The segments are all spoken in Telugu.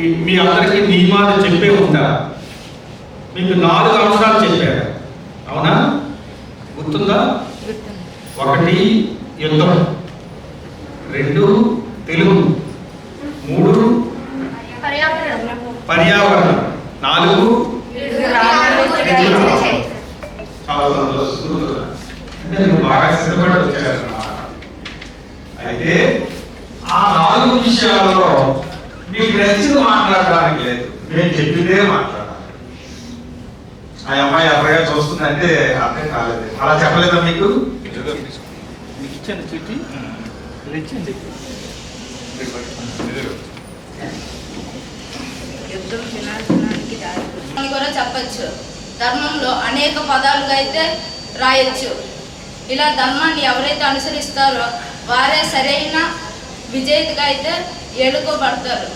మీ అందరికీ నియమాలు చెప్పే ఉంటా. మీకు నాలుగు అంశాలు చెప్పారు అవునా? గుర్తుందా? ఒకటి యుద్ధం. రెండు తెలుగు. మూడు పర్యావరణం. నాలుగు చాలా సంతోషం. అంటే మీరు బాగా సిద్ధపడి వచ్చారన్నమాట. అయితే ఆ నాలుగు విషయాల్లో మీకు నచ్చింది మాట్లాడడానికి లేదు. నేను చెప్పిందే మాట్లాడాలి. ఆ అమ్మాయి అబ్బాయిగా చూస్తుందంటే అర్థం కాలేదు. అలా చెప్పలేదా మీకు? ఇచ్చాను చీటి. ఇచ్చింది కూడా చెప్పచ్చు. ధర్మంలో అనేక పదాలుగా అయితే రాయొచ్చు. ఇలా ధర్మాన్ని ఎవరైతే అనుసరిస్తారో వారే సరైన విజేతగా అయితే ఏలుకోబడతారు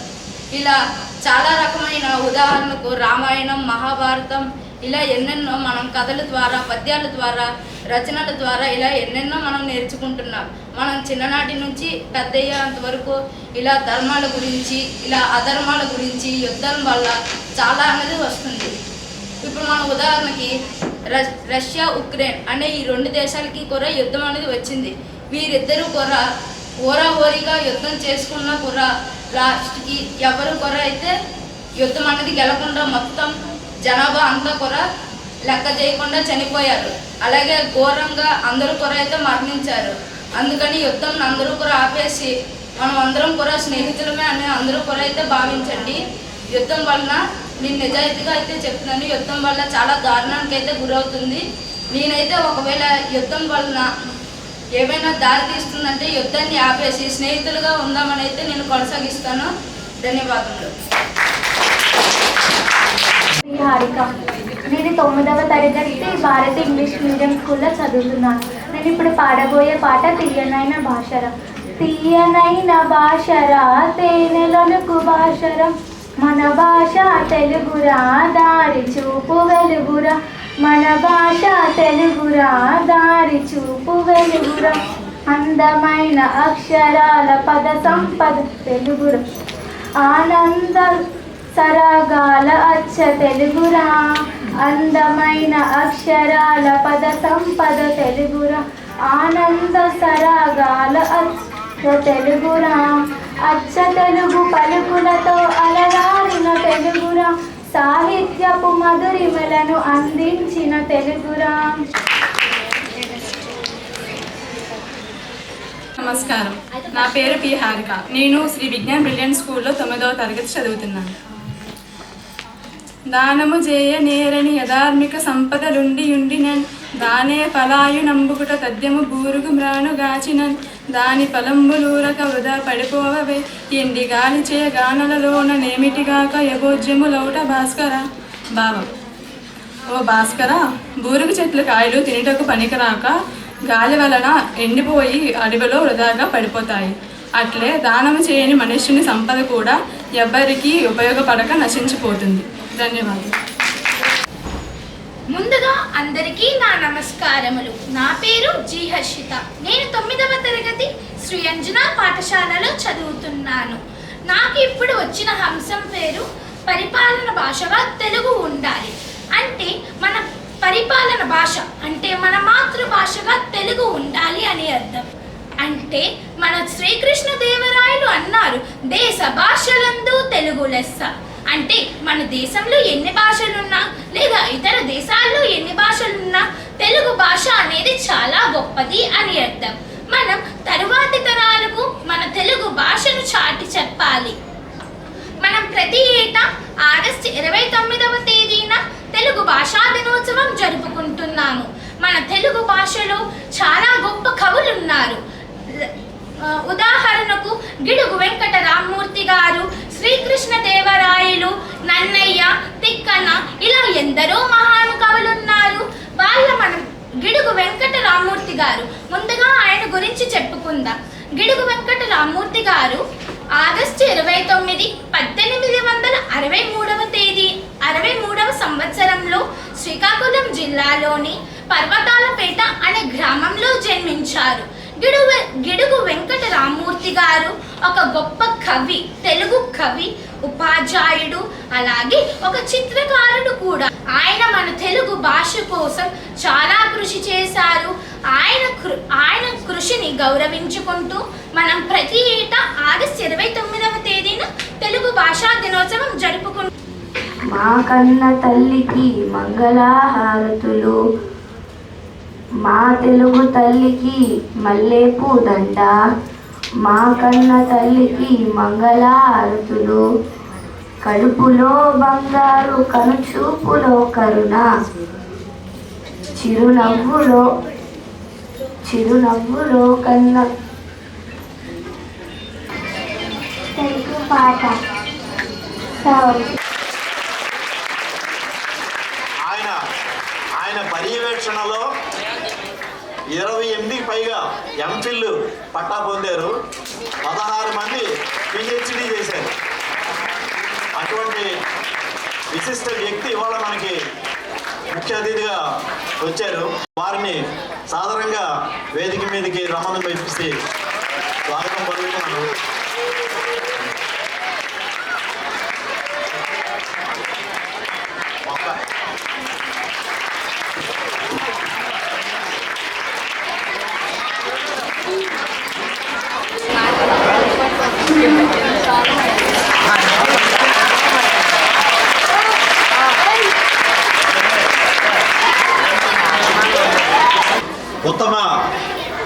ఇలా చాలా రకమైన ఉదాహరణకు రామాయణం మహాభారతం ఇలా ఎన్నెన్నో మనం కథల ద్వారా పద్యాల ద్వారా రచనల ద్వారా ఇలా ఎన్నెన్నో మనం నేర్చుకుంటున్నాం. మనం చిన్ననాటి నుంచి పెద్దయ్యేంత వరకు ఇలా ధర్మాల గురించి ఇలా అధర్మాల గురించి యుద్ధం వల్ల చాలా అనేది వస్తుంది. ఇప్పుడు మన ఉదాహరణకి రష్- రష్యా ఉక్రెయిన్ అనే ఈ రెండు దేశాలకి కూడా యుద్ధం అనేది వచ్చింది. వీరిద్దరూ కూడా ఓరాహోరీగా యుద్ధం చేసుకున్న కుర్ర లాస్ట్కి ఎవరు కుర్ర అయితే యుద్ధం అనేది గెలకుండా మొత్తం జనాభా అంతా కుర్ర లెక్క చేయకుండా చనిపోయారు. అలాగే ఘోరంగా అందరూ కూడా అయితే మరణించారు. అందుకని యుద్ధం అందరూ కూడా ఆపేసి మనం అందరం కూడా స్నేహితులమే అని అందరూ కూడా అయితే భావించండి. యుద్ధం వలన నేను నిజాయితీగా అయితే చెప్తున్నాను యుద్ధం వల్ల చాలా దారుణానికి అయితే గురవుతుంది. నేనైతే ఒకవేళ యుద్ధం వలన ఏమైనా దారి తీస్తుందంటే యుద్ధాన్ని ఆపేసి స్నేహితులుగా ఉందామని అయితే నేను కొనసాగిస్తాను. ధన్యవాదములు. హారిక నేను తొమ్మిదవ తరగతి భారత ఇంగ్లీష్ మీడియం స్కూల్లో చదువుతున్నాను. నేను ఇప్పుడు పాడబోయే పాట తీయనైన భాషరా. తీయనైన భాషరా తేనెలనుకు భాషరా. మన భాష తెలుగురా దారి చూపు వెలుగురా. మన భాష తెలుగురా దారి చూపు వెలుగురా. అందమైన అక్షరాల పద సంపద తెలుగురా. ఆనంద సరాగాల అచ్చ తెలుగురా. అందమైన అక్షరాల పద సంపద తెలుగురా. ఆనంద సరాగాల అచ్చ తెలుగురా. అచ్చ తెలుగు పలుకులతో అలరారిన తెలుగురా. సాహిత్యపు మధురిమలను అందించిన తెలుగురా నమస్కారం. నా పేరు పి హారిక. నేను శ్రీ విజ్ఞాన్ బ్రిలియన్ స్కూల్లో తొమ్మిదవ తరగతి చదువుతున్నాను. దానము చేయ నేరని యధార్మిక సంపదలుండి ఉండినన్ దానే ఫలాయు నంబుకుట తద్యము బూరుగు మ్రాను గాచినన్. దాని ఫలంబులూరక వృధా పడిపోవవే. ఎండి గాలి చేయ గానలలోన నేమిటిగాక యభోజ్యములౌట భాస్కర. భావం ఓ భాస్కర బూరుగు చెట్ల కాయలు తినుటకు పనికిరాక గాలి వలన ఎండిపోయి అడవిలో వృధాగా పడిపోతాయి. అట్లే దానము చేయని మనుష్యుని సంపద కూడా ఎవ్వరికీ ఉపయోగపడక నశించిపోతుంది. ధన్యవాదాలు. ముందుగా అందరికీ నా నమస్కారములు. నా పేరు జి హర్షిత. నేను తొమ్మిదవ తరగతి శ్రీ అంజనా పాఠశాలలో చదువుతున్నాను. నాకు ఇప్పుడు వచ్చిన అంశం పేరు పరిపాలన భాషగా తెలుగు ఉండాలి. అంటే మన పరిపాలన భాష అంటే మన మాతృభాషగా తెలుగు ఉండాలి అని అర్థం. అంటే మన శ్రీకృష్ణ దేవరాయలు అన్నారు దేశ భాషలందు తెలుగు లెస్స. అంటే మన దేశంలో ఎన్ని భాషలున్నా లేదా ఇతర దేశాల్లో ఎన్ని భాషలున్నా తెలుగు భాష అనేది చాలా గొప్పది అని అర్థం. మనం తరువాతి తరాలకు మన తెలుగు భాషను చాటి చెప్పాలి. మనం ప్రతి ఏటా ఆగస్టు ఇరవై తొమ్మిదవ తేదీన తెలుగు భాషా దినోత్సవం జరుపుకుంటున్నాము. మన తెలుగు భాషలో చాలా గొప్ప కవులు ఉన్నారు. ఉదాహరణకు గిడుగు వెంకట రామ్మూర్తి గారు శ్రీకృష్ణ దేవరాయలు నన్నయ్య తిక్కన ఇలా ఎందరో మహానుకవులు ఉన్నారు వాళ్ళ మనం గిడుగు వెంకట రామూర్తి గారు. ముందుగా ఆయన గురించి చెప్పుకుందాం. గిడుగు వెంకట రామూర్తి గారు ఆగస్టు ఇరవై తొమ్మిది పద్దెనిమిది వందల అరవై మూడవ తేదీ అరవై మూడవ సంవత్సరంలో శ్రీకాకుళం జిల్లాలోని పర్వతాలపేట అనే గ్రామంలో జన్మించారు. గిడుగు గిడుగు వెంకట రామ్మూర్తి గారు ఒక గొప్ప కవి తెలుగు కవి ఉపాధ్యాయుడు అలాగే ఒక చిత్రకారుడు కూడా. ఆయన మన తెలుగు భాష కోసం చాలా కృషి చేశారు. ఆయన కృ ఆయన కృషిని గౌరవించుకుంటూ మనం ప్రతి ఏటా ఆగస్టు ఇరవై తొమ్మిదవ తేదీన తెలుగు భాషా దినోత్సవం జరుపుకుంటాం మా కన్న తల్లికి మంగళహారతులు. మా తెలుగు తల్లికి మల్లెపూ దండ మా కన్న తల్లికి మంగళహారతులు కడుపులో బంగారు కనుచూపులో కరుణ చిరునవ్వులో చిరునవ్వులో కన్న. తెలుగు పాట ఆయన ఆయన పర్యవేక్షణలో ఇరవై ఎనిమిదికి పైగా ఎంఫిల్ పట్టా పొందారు. పదహారు మంది పిహెచ్డి చేశారు. అటువంటి విశిష్ట వ్యక్తి ఇవాళ మనకి ముఖ్య అతిథిగా వచ్చారు. వారిని సాధారణంగా వేదిక మీదకి రమ్మని పంపిస్తే స్వాగతం పలుకుతున్నాను. ఉత్తమ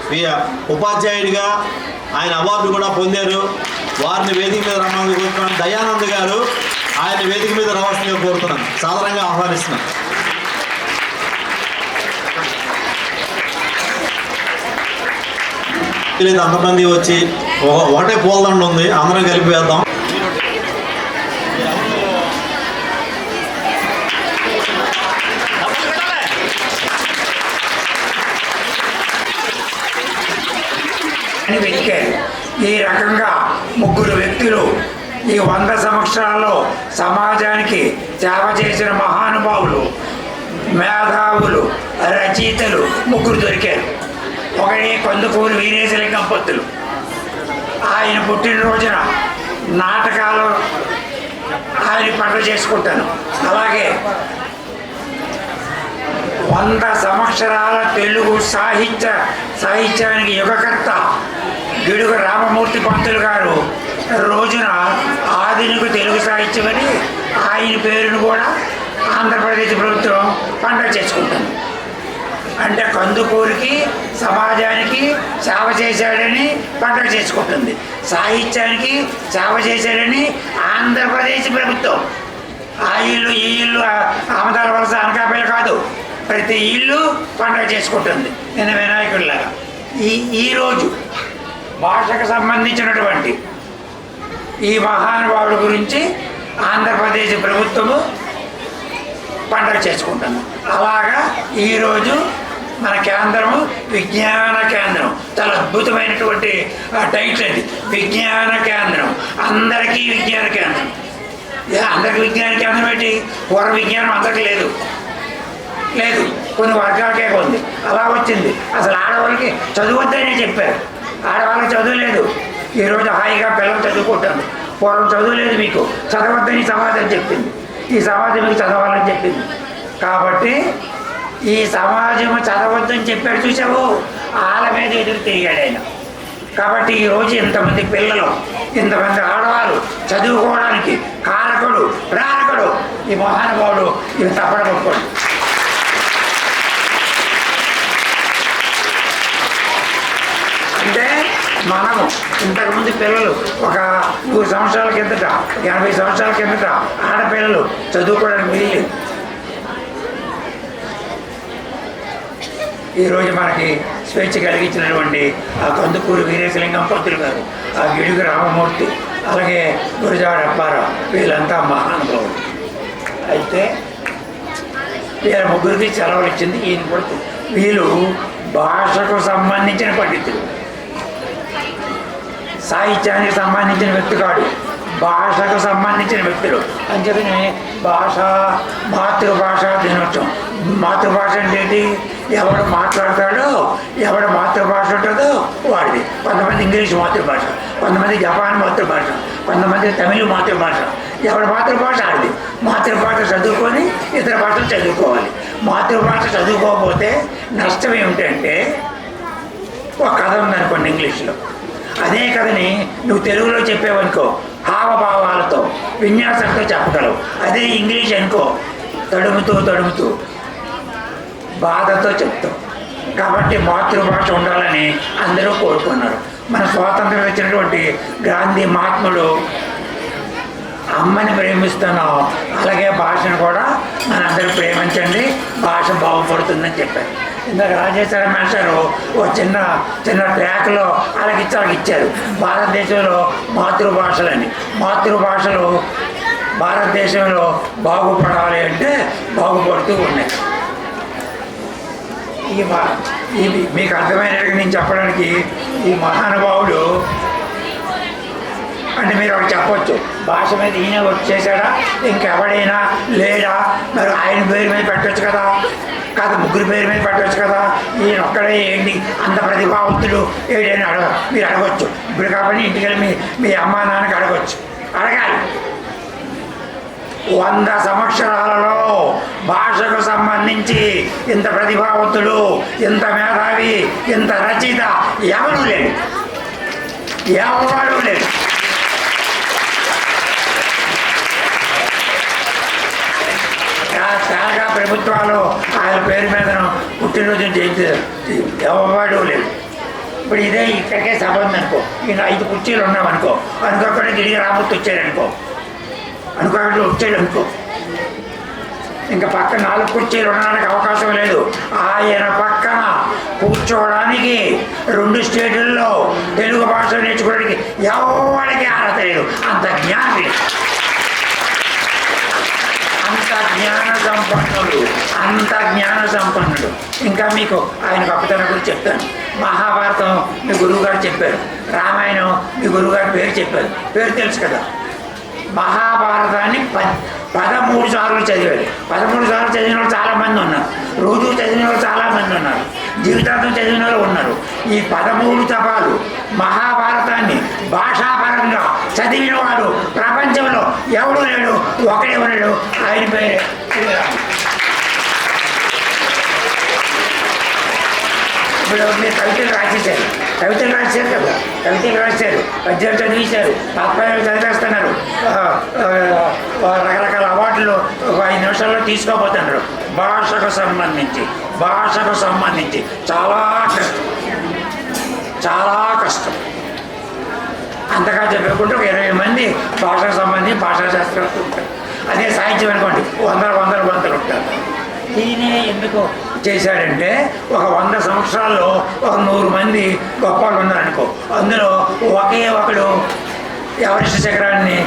వి- ఉపాధ్యాయుడిగా ఆయన అవార్డు కూడా పొందారు. వారిని వేదిక మీద రమ్మని కోరుతున్నాను. దయానంద్ గారు ఆయన వేదిక మీద రావాల్సిందిగా కోరుతున్నాను. సాధారణంగా ఆహ్వానిస్తున్నాను. లేదు అంతమంది వచ్చి ఒకటే పూలదండ ఉంది. అందరం కలిపి వేద్దాం. అని వెతికారు ఈ రకంగా ముగ్గురు వ్యక్తులు ఈ వంద సంవత్సరాల్లో సమాజానికి సేవ చేసిన మహానుభావులు మేధావులు రచయితలు ముగ్గురు దొరికారు. ఒకటి కొందుకూరు వీరేశలింగం పొత్తులు. ఆయన పుట్టినరోజున నాటకాలు ఆయన పండుగ చేసుకుంటాను. అలాగే వంద సంవత్సరాల తెలుగు సాహిత్య సాహిత్యానికి యుగకర్త గిడుగు రామమూర్తి పంతులు గారు రోజున ఆధునిక తెలుగు సాహిత్యం అని ఆయన పేరును కూడా ఆంధ్రప్రదేశ్ ప్రభుత్వం పండగ చేసుకుంటుంది అంటే కందుకూరికి సమాజానికి సేవ చేశాడని పండగ చేసుకుంటుంది. సాహిత్యానికి సేవ చేశాడని ఆంధ్రప్రదేశ్ ప్రభుత్వం. ఆ ఇల్లు ఈ ఇల్లు ఆమదాల వలస అనకాపల్లి కాదు. ప్రతి ఇల్లు పండగ చేసుకుంటుంది. నేను వినాయకుడిలాగా. ఈ ఈరోజు భాషకు సంబంధించినటువంటి ఈ మహానుభావుడి గురించి ఆంధ్రప్రదేశ్ ప్రభుత్వము పండగ చేసుకుంటుంది. అలాగా ఈరోజు మన కేంద్రము విజ్ఞాన కేంద్రం చాలా అద్భుతమైనటువంటి టైటిల్ అది. విజ్ఞాన కేంద్రం అందరికీ విజ్ఞాన కేంద్రం. అందరికి విజ్ఞాన కేంద్రం ఏంటి? వర విజ్ఞానం అందరికీ లేదు. లేదు. కొన్ని వర్గాలకే ఉంది అలా వచ్చింది. అసలు ఆడవాళ్ళకి చదువుద్దనే చెప్పారు. ఆడవాళ్ళకి చదువు లేదు. ఈరోజు హాయిగా పిల్లలు చదువుకుంటాను పూర్వం చదువు లేదు మీకు. చదవద్దని సమాజం చెప్పింది. ఈ సమాజం మీకు చదవాలని చెప్పింది. కాబట్టి ఈ సమాజం చదవద్దని చెప్పాడు చూసావు వాళ్ళ మీద ఎదురు తిరిగాడు ఆయన. కాబట్టి ఈరోజు ఇంతమంది పిల్లలు ఇంతమంది ఆడవారు చదువుకోవడానికి కారకుడు ప్రారకుడు ఈ మహానుభావుడు ఇవి తప్పడం అంటే మనము ఇంతకుముందు పిల్లలు ఒక నూరు సంవత్సరాల కిందట ఎనభై సంవత్సరాల కిందట ఆడపిల్లలు చదువుకోవడానికి వీలు ఈరోజు మనకి స్వేచ్ఛ కలిగించినటువంటి ఆ కందుకూరు వీరేశలింగం పంతులు గారు ఆ గిడుగు రామమూర్తి అలాగే గురజాడ అప్పారావు వీళ్ళంతా మహానుభావులు. అయితే వీళ్ళ ముగ్గురికి సెలవులు ఇచ్చింది ఈయన కూడా వీళ్ళు భాషకు సంబంధించిన పండితులు. సాహిత్యానికి సంబంధించిన వ్యక్తి కాడు. భాషకు సంబంధించిన వ్యక్తులు. అంచేతనే భాష మాతృభాష దినోత్సవం మాతృభాష అంటే ఏంటి? ఎవడు మాట్లాడతాడో ఎవడు మాతృభాష ఉంటుందో వాడిది. కొంతమంది ఇంగ్లీష్ మాతృభాష కొంతమంది జపాన్ మాతృభాష కొంతమంది తమిళ మాతృభాష. ఎవరి మాతృభాష ఆడిది మాతృభాష చదువుకొని ఇతర భాషలు చదువుకోవాలి. మాతృభాష చదువుకోకపోతే నష్టం ఏమిటంటే ఒక కథ ఉందనుకోండి ఇంగ్లీష్లో. అదే కథని నువ్వు తెలుగులో చెప్పావనుకో హావభావాలతో విన్యాసంతో చెప్పగలవు. అదే ఇంగ్లీష్ అనుకో. తడుముతూ తడుముతూ బాధతో చెప్తాం కాబట్టి మాతృభాష ఉండాలని అందరూ కోరుకున్నారు. మన స్వాతంత్రం ఇచ్చినటువంటి గాంధీ మహాత్ముడు అమ్మని ప్రేమిస్తున్నాం అలాగే భాషను కూడా మనందరూ ప్రేమించండి. భాష బాగుపడుతుందని చెప్పారు. ఇందాక రాజేశ్వర మాస్టరు ఓ చిన్న చిన్న ట్రాక్లో అలాగిచ్చి ఇచ్చారు భారతదేశంలో మాతృభాషలని. మాతృభాషలు భారతదేశంలో బాగుపడాలి అంటే బాగుపడుతూ ఉన్నాయి. ఈ మా ఈ మీకు అర్థమైనట్టుగా నేను చెప్పడానికి ఈ మహానుభావుడు అంటే మీరు ఒకటి చెప్పచ్చు. భాష మీద ఈయన వచ్చేసాడా? ఇంకెవడైనా లేడా? మరి ఆయన పేరు మీద పెట్టచ్చు కదా. కాదు ముగ్గురు పేరు మీద పెట్టవచ్చు కదా. ఈయన ఒక్కడే ఏంటి? అంత ప్రతిభావంతుడు ఏడైనా అడగ మీరు అడగచ్చు. ఇప్పుడు కాబట్టి ఇంటికి వెళ్ళి మీ మీ అమ్మా నాన్నకి అడగచ్చు. అడగాలి. వంద సంవత్సరాలలో భాషకు సంబంధించి ఇంత ప్రతిభావంతుడు ఇంత మేధావి ఇంత రచయిత ఎవరు లేడు ఎవరు లేడు చా- ప్రభుత్వాలు ఆయన పేరు మీద పుట్టినరోజు చేయించారు ఎవరు లేదు. ఇప్పుడు ఇదే ఇక్కడికే సభ ఉందనుకో ఈయన ఐదు కుర్చీలు ఉన్నామనుకో అనుకోకుండా తిరిగి రాబోతు వచ్చాడనుకో అనుకోకుండా వచ్చాడు అనుకో. ఇంకా పక్కన నాలుగు కుర్చీలు ఉండడానికి అవకాశం లేదు. ఆయన పక్కన కూర్చోవడానికి రెండు స్టేట్లలో తెలుగు భాష నేర్చుకోవడానికి ఎవరికి అర్హత లేదు. అంత జ్ఞానం. లేదు. అంత జ్ఞాన సంపన్నుడు అంత జ్ఞాన సంపన్నుడు ఇంకా మీకు ఆయన గొప్పతనం గురించి చెప్తాను. మహాభారతం మీ గురువుగారు చెప్పారు. రామాయణం మీ గురువుగారి పేరు చెప్పారు. పేరు తెలుసు కదా. మహాభారతాన్ని ప పదమూడు సార్లు చదివాడు. పదమూడు సార్లు చదివిన వాళ్ళు చాలామంది ఉన్నారు. రోజు చదివిన వాళ్ళు చాలామంది ఉన్నారు. జీవితాంతం చదివిన వాళ్ళు ఉన్నారు. ఈ పదమూడు తపాలు మహాభారతాన్ని భాషాపరంగా చదివిన వాడు ప్రపంచంలో ఎవడు లేడు ఒకడే ఉన్నాడు ఆయన పేరే ఇప్పుడు మీరు కవితలు రాసేశారు కవితలు రాశారు కదా? కవితలు రాశారు పద్యాలు చదివించారు తాత్పర్యాలు చదివేస్తున్నారు. రకరకాల అవార్డులు ఒక ఐదు నిమిషాల్లో తీసుకోబోతున్నారు. భాషకు సంబంధించి భాషకు సంబంధించి చాలా కష్టం. చాలా కష్టం. అంతగా చెప్పకుండా ఒక ఇరవై మంది భాషకు సంబంధించి భాషా శాస్త్రవేత్తలు ఉంటారు. అదే సాహిత్యం అనుకోండి. వందల వందల వందలు ఉంటారు. ఈయనే ఎందుకు చేశాడంటే ఒక వంద సంవత్సరాల్లో ఒక నూరు మంది గొప్ప ఉన్నారనుకో. అందులో ఒకే ఒకడు ఎవరెస్ట్ శిఖరాన్ని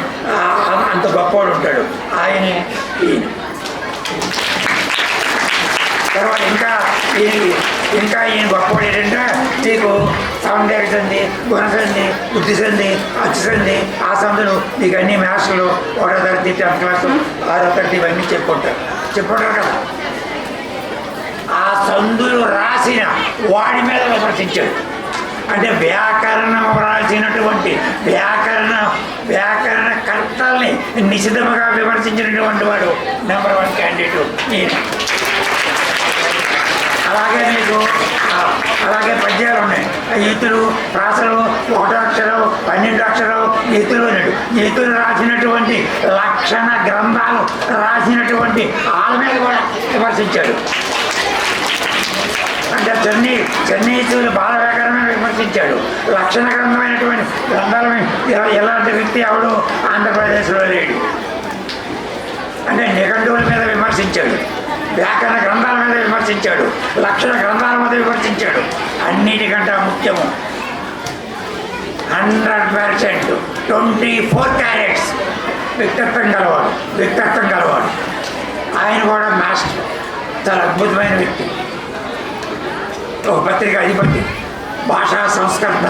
అంత గొప్పవాడు ఉంటాడు. ఆయనే ఈయన. తర్వాత ఇంకా ఇంకా ఈయన గొప్పవాడు ఏంటంటే నీకు సౌందర్య సంధి గుణసంధి బుద్ధి సంధి అచ్చు సంధి ఆ సంధులు నీకు అన్ని మ్యాథ్స్లు ఒకటో తరగతి టెన్త్ క్లాస్ ఆరో తరగతి ఇవన్నీ చెప్పుకుంటారు. చెప్పుకుంటారు కదా? ఆ సందులు రాసిన వాడి మీద విమర్శించాడు. అంటే వ్యాకరణం రాసినటువంటి వ్యాకరణ వ్యాకరణ కర్తల్ని నిశితముగా విమర్శించినటువంటి వాడు నెంబర్ వన్ క్యాండిడేట్ నేను అలాగే మీకు అలాగే పద్యాలు ఉన్నాయి. ఈతులు రాసలు ఒకటో అక్షరం పన్నెండు అక్షరం ఈతులు అన్నాడు ఈతులు రాసినటువంటి లక్షణ గ్రంథాలు రాసినటువంటి వాళ్ళ మీద కూడా విమర్శించాడు. అంటే చెన్నై చెన్నైతులు బాల విమర్శించాడు. లక్షణ గ్రంథమైనటువంటి గ్రంథాలను ఎలాంటి వ్యక్తి ఎవడు ఆంధ్రప్రదేశ్లో లేడు. అంటే నిఘంటువుల మీద విమర్శించాడు. వ్యాకరణ గ్రంథాల మీద విమర్శించాడు. లక్షణ గ్రంథాల మీద విమర్శించాడు. అన్నిటికంటే ముఖ్యము. Hundred percent. Twenty four carats. వ్యక్తిత్వం గలవాడు. వ్యక్తిత్వం గలవాడు. ఆయన కూడా మాస్టర్. చాలా అద్భుతమైన వ్యక్తి. పత్రిక అధిపతి భాషా సంస్కర్త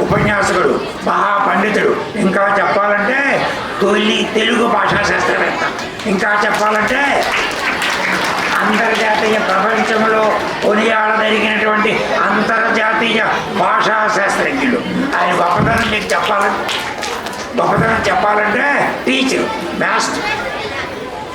ఉపన్యాసకుడు మహాపండితుడు. ఇంకా చెప్పాలంటే తొలి తెలుగు భాషా శాస్త్రవేత్త. ఇంకా చెప్పాలంటే అంతర్జాతీయ ప్రపంచంలో కొనియాడదగినటువంటి అంతర్జాతీయ భాషా శాస్త్రజ్ఞుడు ఆయన గొప్పతనం మీకు చెప్పాలంటే గొప్పతనం చెప్పాలంటే టీచర్ మాస్టర్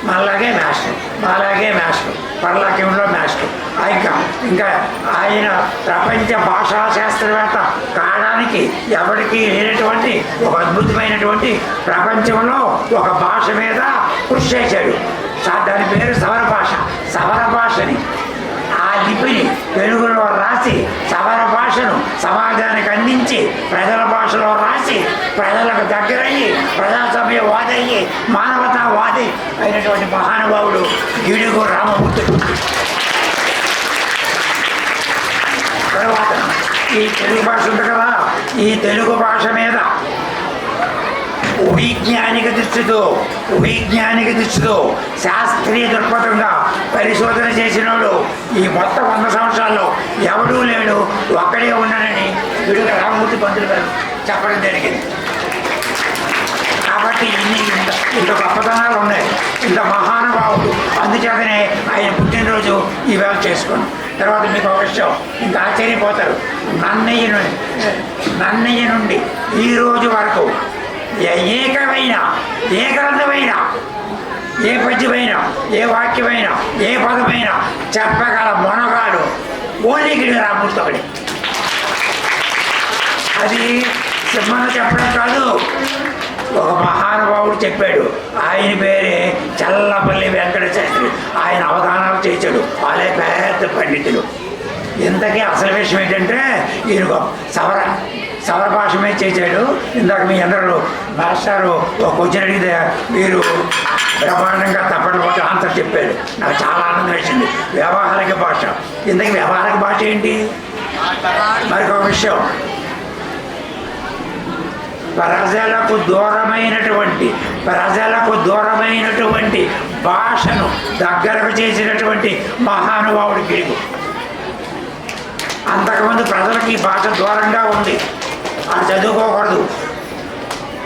మళ్ళాగే మాస్టర్ అలాగే మాస్టర్ పర్లాక్యంలో మాస్టర్ ఇంకా ఇంకా ఆయన ప్రపంచ భాషా శాస్త్రవేత్త కావడానికి ఎవరికి లేనటువంటి ఒక అద్భుతమైనటువంటి ప్రపంచంలో ఒక భాష మీద కృషి చేశాడు. దాని పేరు సవర భాష. సవర భాషని ఆ లిపిని తెలుగులో రాసి సవర భాషను సమాజానికి అందించి ప్రజల భాషలో రాసి ప్రజలకు దగ్గరయ్యి ప్రజాస్వామ్యవాదయ్యి మానవతావాది అయినటువంటి మహానుభావుడు గిడుగు రామమూర్తుడు తర్వాత ఈ తెలుగు భాష ఉంది కదా ఈ తెలుగు భాష మీద వైజ్ఞానిక దృష్టితో వైజ్ఞానిక దృష్టితో శాస్త్రీయ దృక్పథంగా పరిశోధన చేసినోడు ఈ మొత్తం వంద సంవత్సరాల్లో ఎవడూ లేడు ఒక్కడే ఉన్నానని విడుదల రామమూర్తి పంతులు గారు చెప్పడం జరిగింది. కాబట్టి ఇన్ని ఇంత గొప్పతనాలు ఉన్నాయి. ఇంత మహానుభావుడు. అందుచేతనే ఆయన పుట్టినరోజు ఈవేళ చేసుకున్నాం. తర్వాత మీకు ఒక విషయం ఇంకా ఆశ్చర్యపోతారు. నన్నయ్య నుండి నన్నయ్య నుండి ఈ రోజు వరకు ఏకమైన ఏ గ్రంథమైనా ఏ పద్యమైనా ఏ వాక్యమైనా ఏ పదమైనా చెప్పగల మొనగాడు ఓన్లీ గిడి రామూర్తి ఒకటి అది సింహన చెప్పడం కాదు ఒక మహానుభావుడు చెప్పాడు ఆయన పేరే చల్లపల్లి వెంకట శాస్త్రి ఆయన అవధానాలు చేశాడు వాళ్ళే పెద్ద పండితులు. ఇంతకీ అసలు విషయం ఏంటంటే ఈయన సవర సవర చేశాడు. ఇందాక మీ అందరూ మాస్టారు ఒక క్వశ్చన్ అడిగితే మీరు బ్రహ్మాండంగా తప్పకపోతే ఆన్సర్ చెప్పాడు నాకు చాలా ఆనందం వేసింది. వ్యవహారిక భాష. ఇందాక వ్యవహారిక భాష ఏంటి? మరొక విషయం. ప్రజలకు దూరమైనటువంటి ప్రజలకు దూరమైనటువంటి భాషను దగ్గరకు చేసినటువంటి మహానుభావుడి గిడుగు. అంతకుముందు ప్రజలకు ఈ భాష దూరంగా ఉంది. అది చదువుకోకూడదు.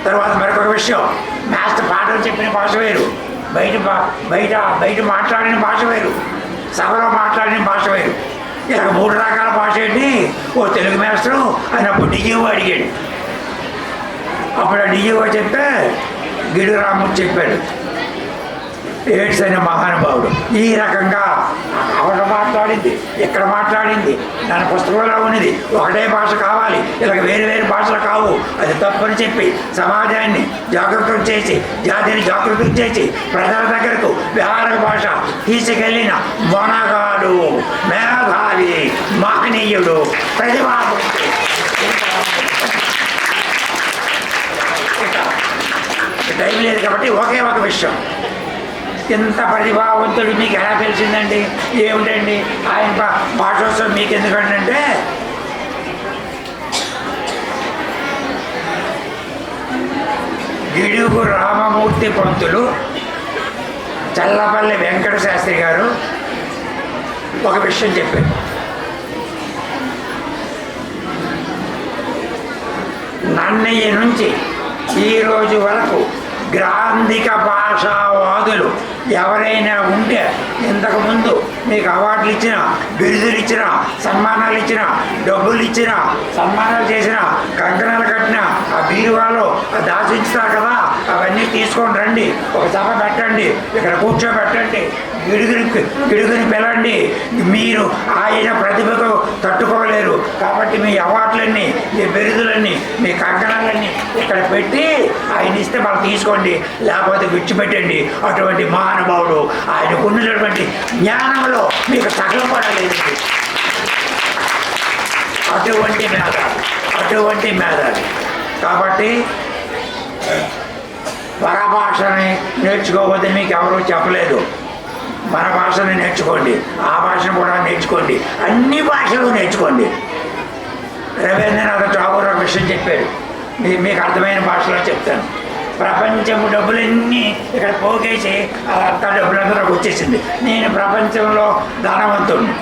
తర్వాత మరొక విషయం మాస్టర్ పాటలు చెప్పిన భాష వేరు. బయట బయట బయట మాట్లాడిన భాష వేరు. సభలో మాట్లాడిన భాష వేరు. ఇలా మూడు రకాల భాష ఏంటి ఓ తెలుగు మాస్టరు ఆయన అప్పుడు డిజీఓ అడిగాడు. అప్పుడు ఆ డిజీఓ చెప్తే గిడు రాముడు చెప్పాడు. ఎయిడ్స్ అనే మహానుభావుడు. ఈ రకంగా ఆవిడ మాట్లాడింది ఇక్కడ మాట్లాడింది దాని పుస్తకంలో ఉన్నది. ఒకటే భాష కావాలి ఇలా వేరు వేరు భాషలు కావు. అది తప్పని చెప్పి సమాజాన్ని జాగృతం చేసి జాతిని జాగృతం చేసి ప్రజల దగ్గరకు విహార భాష తీసుకెళ్ళిన మొనగాడు మేధావి మహనీయుడు ప్రతిభామూర్తి టైం లేదు కాబట్టి ఒకే ఒక విషయం. ఇంత ప్రతిభావంతుడు మీకు ఎలా తెలిసిందండి? ఏమిటండి? ఆయన పాఠోత్సవం మీకు ఎందుకంటే గిడుగు రామమూర్తి పంతులు చల్లపల్లి వెంకట శాస్త్రి గారు ఒక విషయం చెప్పారు. నన్నయ్య నుంచి ఈరోజు వరకు గ్రాంధిక భాషావాదులు ఎవరైనా ఉంటే ఇంతకుముందు మీకు అవార్డులు ఇచ్చిన బిరుదులు ఇచ్చిన సన్మానాలు ఇచ్చిన డబ్బులు ఇచ్చిన సన్మానాలు చేసిన కంకణాలు కట్టిన ఆ బీరువాలో దాచి దాచించుతారు కదా? అవన్నీ తీసుకొని రండి. ఒక సభ పెట్టండి. ఇక్కడ కూర్చోబెట్టండి. గిడుగుని గిడుగుని పిలండి మీరు ఆయన ప్రతిభకు తట్టుకోలేరు. కాబట్టి మీ అవార్డులన్నీ మీ బిరుదులన్నీ మీ కంకణాలన్నీ ఇక్కడ పెట్టి ఆయన ఇస్తే మనం తీసుకోండి. లేకపోతే విడిచిపెట్టండి. అటువంటి మహానుభావుడు ఆయనకు ఉన్నటువంటి జ్ఞానంలో మీకు తగలపడలేదు అటువంటి మేధావి అటువంటి మేధావి. కాబట్టి పరభాషని నేర్చుకోవద్దని మీకు ఎవరూ చెప్పలేదు. మన భాషను నేర్చుకోండి ఆ భాషను కూడా నేర్చుకోండి అన్ని భాషలు నేర్చుకోండి. రవీంద్రనాథ్ ఠాగూర్ ఒక విషయం చెప్పాడు. మీకు అర్థమైన భాషలో చెప్తాను. ప్రపంచము డబ్బులన్నీ ఇక్కడ పోగేసి అదంతా డబ్బులందరూ వచ్చేసింది. నేను ప్రపంచంలో ధనవంతుడిని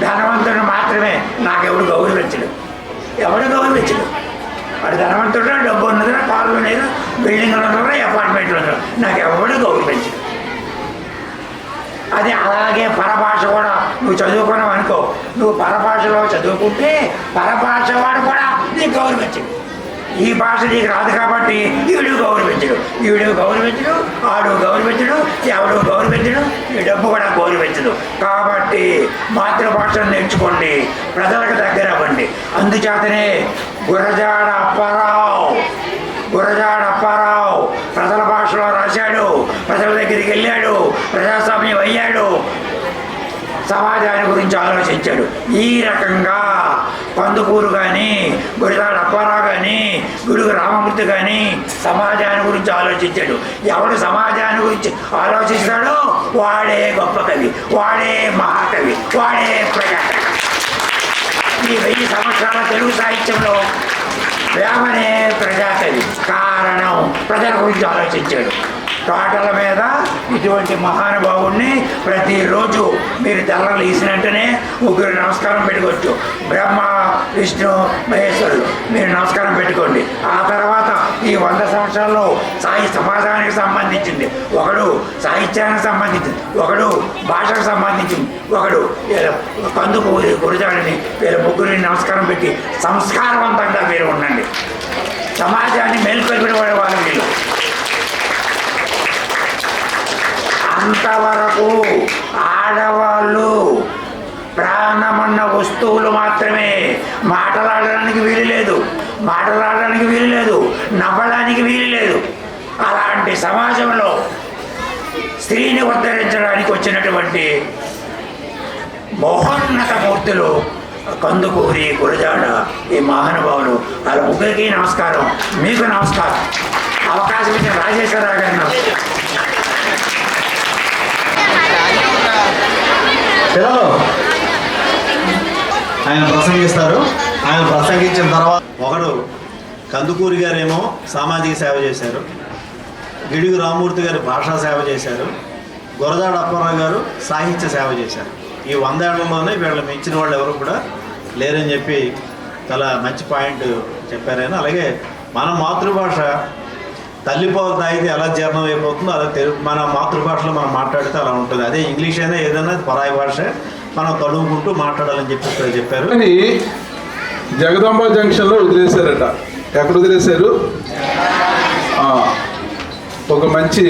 ధనవంతుడు మాత్రమే నాకెవడు గౌరవించడు. ఎవడు గౌరవించడు? వాడు ధనవంతుడు డబ్బు ఉన్నదా కార్లు ఉన్నదా బిల్డింగ్లు ఉన్నదా అపార్ట్మెంట్లు ఉన్నదా? నాకు ఎవడు గౌరవించడు. అది అలాగే పరభాష కూడా. నువ్వు చదువుకున్నావు అనుకో. నువ్వు పరభాషలో చదువుకుంటే పరభాష వాడు కూడా నీకు గౌరవించడు. ఈ భాష నీకు రాదు కాబట్టి వీడు గౌరవించడు. వీడు గౌరవించడు ఆడు గౌరవించడు ఎవడు గౌరవించడు ఈ డబ్బు కూడా గౌరవించడు కాబట్టి మాతృభాషను నేర్చుకోండి ప్రజలకు దగ్గర అవ్వండి. అందుచేతనే గురజాడ అప్పారావు గురజాడ అప్పారావు ప్రజల భాషలో రాశాడు ప్రజల దగ్గరికి వెళ్ళాడు ప్రజాసభ అయ్యాడు సమాజాన్ని గురించి ఆలోచించాడు. ఈ రకంగా పందుకూరు కానీ గురిదాడు అప్పారావు కానీ గుడుగు రామమూర్తి కానీ సమాజాన్ని గురించి ఆలోచించాడు. ఎవడు సమాజాన్ని గురించి ఆలోచిస్తాడో వాడే గొప్ప కవి వాడే మహాకవి వాడే ప్రజాకవి. ఈ వెయ్యి సంవత్సరాల తెలుగు సాహిత్యంలో వేమనే ప్రజాకవి కారణం ప్రజల గురించి ఆలోచించాడు. తోటల మీద ఇటువంటి మహానుభావుణ్ణి ప్రతిరోజు మీరు తెల్లలు వేసిన వెంటనే ముగ్గురు నమస్కారం పెట్టుకోవచ్చు. బ్రహ్మ విష్ణు మహేశ్వరుడు మీరు నమస్కారం పెట్టుకోండి. ఆ తర్వాత ఈ వంద సంవత్సరాల్లో సాయి సమాజానికి సంబంధించింది. ఒకడు సాహిత్యానికి సంబంధించింది. ఒకడు భాషకు సంబంధించింది. ఒకడు వీళ్ళ కందుకు గురుజాడిని వీళ్ళ ముగ్గురిని నమస్కారం పెట్టి సంస్కారవంతంగా మీరు ఉండండి. సమాజాన్ని మేల్కొల్పిన వాళ్ళు వీళ్ళు. అంతవరకు ఆడవాళ్ళు ప్రాణమన్న వస్తువులు మాత్రమే మాటలాడడానికి వీలు లేదు మాటలాడడానికి వీలు లేదు నవ్వడానికి వీలు లేదు అలాంటి సమాజంలో స్త్రీని ఉద్ధరించడానికి వచ్చినటువంటి మహోన్నత మూర్తులు కందుకూరి గురజాడ ఈ మహానుభావులు వాళ్ళ ముగ్గురికి నమస్కారం. మీకు నమస్కారం. అవకాశం ఇచ్చిన రాజేశ్వరరావు గారిని నమస్కారం. పిల్లలు ఆయన ప్రసంగిస్తారు. ఆయన ప్రసంగించిన తర్వాత ఒకడు కందుకూరి గారేమో సామాజిక సేవ చేశారు. గిడుగు రామూర్తి గారు భాషా సేవ చేశారు. గురదాడ అప్పారావు గారు సాహిత్య సేవ చేశారు. ఈ వందేళ్ళలోనే వీళ్ళు మెచ్చిన వాళ్ళు ఎవరు కూడా లేరని చెప్పి చాలా మంచి పాయింట్ చెప్పారైనా అలాగే మన మాతృభాష తల్లిపాలు తాగితే ఎలా జీర్ణం అయిపోతుందో అలా తెలుగు మన మాతృభాషలో మనం మాట్లాడితే అలా ఉంటుంది. అదే ఇంగ్లీష్ అయినా ఏదైనా పరాయి భాష మనం తడుముకుంటూ మాట్లాడాలని చెప్పి ఇక్కడ చెప్పారు. కానీ జగదాంబ జంక్షన్లో వదిలేశారట. ఎక్కడ వదిలేశారు? ఒక మంచి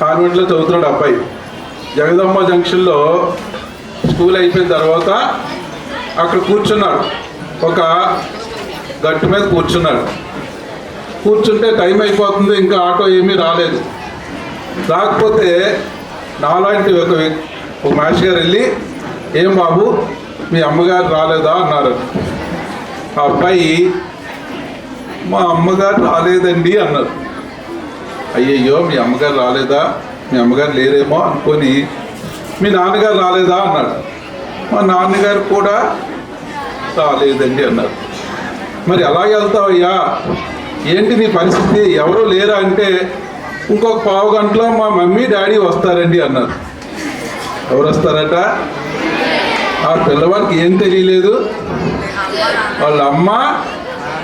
కాన్వెంట్లో చదువుతున్నాడు అబ్బాయి. జగదాంబ జంక్షన్లో స్కూల్ అయిపోయిన తర్వాత అక్కడ కూర్చున్నాడు. ఒక గట్టు మీద కూర్చున్నాడు. కూర్చుంటే టైం అయిపోతుంది ఇంకా ఆటో ఏమీ రాలేదు. రాకపోతే నాలాంటి ఒక ఒక మనిషి గారు వెళ్ళి ఏం బాబు మీ అమ్మగారు రాలేదా? అన్నారు. ఆ అబ్బాయి మా అమ్మగారు రాలేదండి అన్నారు. అయ్యయ్యో మీ అమ్మగారు రాలేదా? మీ అమ్మగారు లేరేమో అనుకొని మీ నాన్నగారు రాలేదా? అన్నాడు. మా నాన్నగారు కూడా రాలేదండి అన్నారు. మరి ఎలా వెళ్తావయ్యా? ఏంటి నీ పరిస్థితి? ఎవరో లేరా అంటే ఇంకొక పావు గంటలో మా మమ్మీ డాడీ వస్తారండి అన్నారు. ఎవరు వస్తారట? ఆ పిల్లవాడికి ఏం తెలియలేదు? వాళ్ళ అమ్మ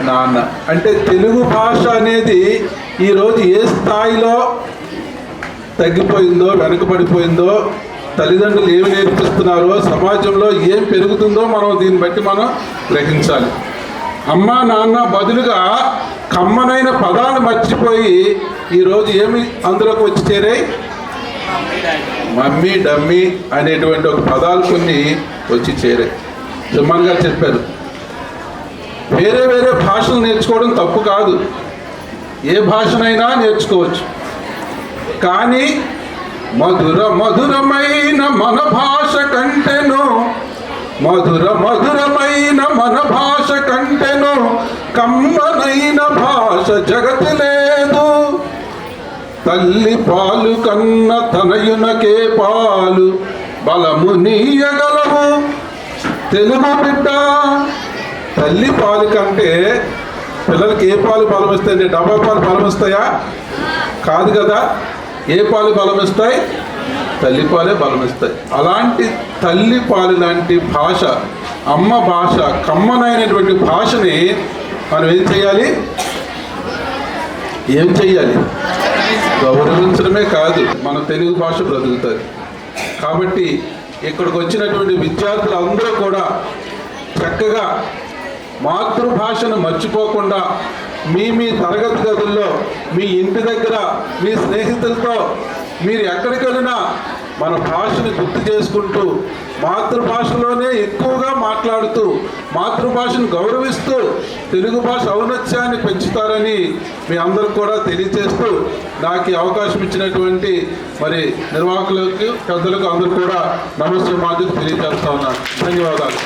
నాన్న. అంటే తెలుగు భాష అనేది ఈరోజు ఏ స్థాయిలో తగ్గిపోయిందో వెనకబడిపోయిందో తల్లిదండ్రులు ఏమి నేర్పిస్తున్నారో సమాజంలో ఏం పెరుగుతుందో మనం దీన్ని బట్టి మనం గ్రహించాలి. అమ్మ నాన్న బదులుగా కమ్మనైన పదాలు మర్చిపోయి ఈరోజు ఏమి అందులోకి వచ్చి చేరాయి మమ్మీ డమ్మీ అనేటువంటి ఒక పదాలు కొన్ని వచ్చి చేరాయి సుమన్ గారు చెప్పారు వేరే వేరే భాషలు నేర్చుకోవడం తప్పు కాదు. ఏ భాషనైనా నేర్చుకోవచ్చు. కానీ మధుర మధురమైన మన భాష కంటేను మధుర మధురమైన మన భాష కంటే కమ్మనైన భాష జగతి లేదు తల్లి పాలు కన్న తనయునకే పాలు. బలము నీయగలవు. తెలుగు బిడ్డ. తల్లి పాలు కంటే పిల్లలకి ఏ పాలు బలం ఇస్తాయండి డబ్బా పాలు బలం ఇస్తాయా కాదు కదా. ఏ పాలు బలం ఇస్తాయి తల్లి పాలే బలం ఇస్తాయి అలాంటి తల్లి పాలు లాంటి భాష అమ్మ భాష కమ్మనైనటువంటి భాషని మనం ఏం చేయాలి ఏం చెయ్యాలి? గౌరవించడమే కాదు మన తెలుగు భాష బ్రతుకుతుంది. కాబట్టి ఇక్కడికి వచ్చినటువంటి విద్యార్థులు అందరూ కూడా చక్కగా మాతృభాషను మర్చిపోకుండా మీ మీ తరగతి గదుల్లో మీ ఇంటి దగ్గర మీ స్నేహితులతో మీరు ఎక్కడికి వెళ్ళినా మన భాషని గుర్తు చేసుకుంటూ మాతృభాషలోనే ఎక్కువగా మాట్లాడుతూ మాతృభాషను గౌరవిస్తూ తెలుగు భాష ఔన్నత్యాన్ని పెంచుతారని మీ అందరూ కూడా తెలియజేస్తూ నాకు ఈ అవకాశం ఇచ్చినటువంటి మరి నిర్వాహకులకు పెద్దలకు అందరూ కూడా నమస్తే మాటలు తెలియజేస్తా ఉన్నాను ధన్యవాదాలు.